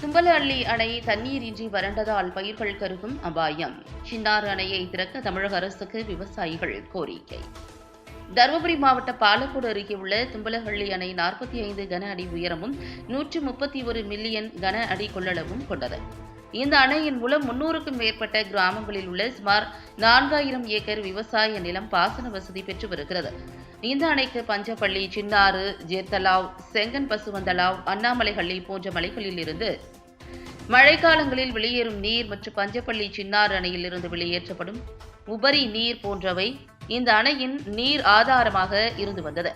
தும்பலஅள்ளி அணை தண்ணீரின்றி வறண்டதால் பயிர்கள் கருகும் அபாயம். சின்னாறு அணையை திறக்க தமிழக அரசுக்கு விவசாயிகள் கோரிக்கை. தருமபுரி மாவட்ட பாலக்கோடு அருகே உள்ள தும்பலஹள்ளி அணை நாற்பத்தி ஐந்து கன அடி உயரமும் நூற்று முப்பத்தி ஒரு மில்லியன் கன அடி கொள்ளளவும் கொண்டது. இந்த அணையின் மூலம் முன்னூறுக்கும் மேற்பட்ட கிராமங்களில் உள்ள சுமார் நான்காயிரம் ஏக்கர் விவசாய நிலம் பாசன வசதி பெற்று வருகிறது. இந்த அணைக்கு பஞ்சப்பள்ளி சின்னாறு ஜேர்தலாவ் செங்கன் பசுவந்தலாவ் அண்ணாமலைஹள்ளி போன்ற மலைகளில் இருந்து மழைக்காலங்களில் வெளியேறும் நீர் மற்றும் பஞ்சப்பள்ளி சின்னாறு அணையிலிருந்து வெளியேற்றப்படும் உபரி நீர் போன்றவை இந்த அணையின் நீர் ஆதாரமாக இருந்து வந்தது.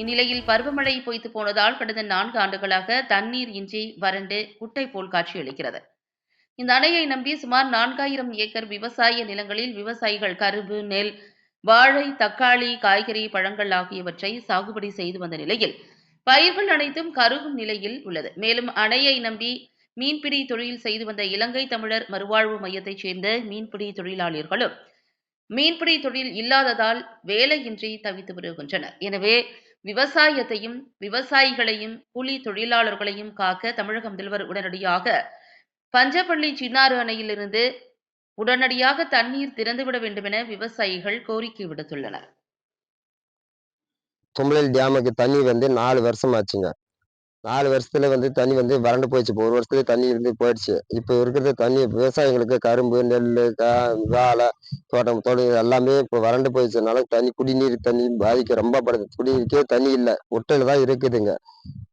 இந்நிலையில் பருவமழை பொய்த்து போனதால் கடந்த நான்கு ஆண்டுகளாக தண்ணீர் இன்றி வறண்டு குட்டை போல் காட்சியளிக்கிறது இந்த அணையை நம்பி சுமார் நான்காயிரம் ஏக்கர் விவசாய நிலங்களில் விவசாயிகள் கரும்பு நெல் வாழை தக்காளி காய்கறி பழங்கள் ஆகியவற்றை சாகுபடி செய்து வந்த நிலையில் பயிர்கள் அனைத்தும் கருகும் நிலையில் உள்ளது. மேலும் அணையை நம்பி மீன்பிடி தொழில் செய்து வந்த இலங்கை தமிழர் மறுவாழ்வு மையத்தைச் சேர்ந்த மீன்பிடி தொழிலாளர்களும் மீன்பிடி தொழில் இல்லாததால் வேலையின்றி தவித்து வருகின்றனர் எனவே விவசாயத்தையும் விவசாயிகளையும் கூலி தொழிலாளர்களையும் காக்க தமிழக முதல்வர் உடனடியாக பஞ்சப்பள்ளி சின்னாறு அணையிலிருந்து உடனடியாக தண்ணீர் திறந்துவிட வேண்டும் என விவசாயிகள் கோரிக்கை விடுத்துள்ளனர். தும்பலல் டேமுக்கு தண்ணி வந்து நாலு வருஷம் ஆச்சுங்க நாலு வருஷத்துல வந்து தண்ணி வந்து வறண்டு போயிடுச்சு. இப்போ ஒரு வருஷத்துல தண்ணி இருந்து போயிடுச்சு. இப்போ இருக்கிறது தண்ணி விவசாயிகளுக்கு கரும்பு நெல் கா வாழை தோட்டம் தொழில் எல்லாமே இப்போ வறண்டு போயிடுச்சதுனால தண்ணி குடிநீர் தண்ணி பாதிக்க ரொம்ப படுது. குடிநீருக்கே தண்ணி இல்லை. ஒட்டையில தான் இருக்குதுங்க.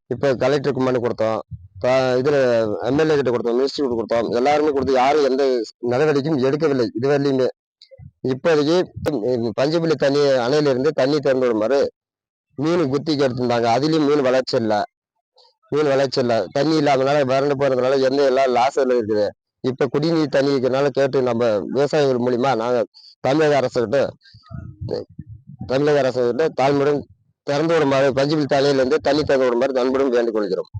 இப்போ கலெக்டருக்கு மனு கொடுத்தோம். த- இதுல எம்எல்ஏ கிட்ட கொடுத்தோம். மினிஸ்டர் கிட்ட கொடுத்தோம். எல்லாருமே கொடுத்து யாரும் எந்த நடவடிக்கையும் எடுக்கவில்லை. இதுவரையிலுமே இப்போதைக்கு பஞ்சபுள்ளி தண்ணி அணையிலிருந்து தண்ணி திறந்து விடுமாறு மீன் குத்திக்கு எடுத்திருந்தாங்க. அதுலேயும் மீன் வளர்ச்சி இல்லை. மீன் வளர்ச்சி இல்லை தண்ணி இல்லாதனால வறண்டு போறதுனால எண்ணெய் எல்லாம் லாஸ்ல இருக்குது. இப்ப குடிநீர் தண்ணி இருக்கிறனால கேட்டு நம்ம விவசாயிகள் மூலியமா நாங்க தமிழக அரசுகிட்ட தமிழக அரசுகிட்ட தாழ்மையுடன் திறந்து விடுமாறு பஞ்சப்பள்ளி தலையில இருந்து தண்ணி திறந்து விடுமாறு நண்பரும் வேண்டிக் கொள்கிறோம்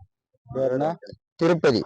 வேற என்ன? திருப்பதி.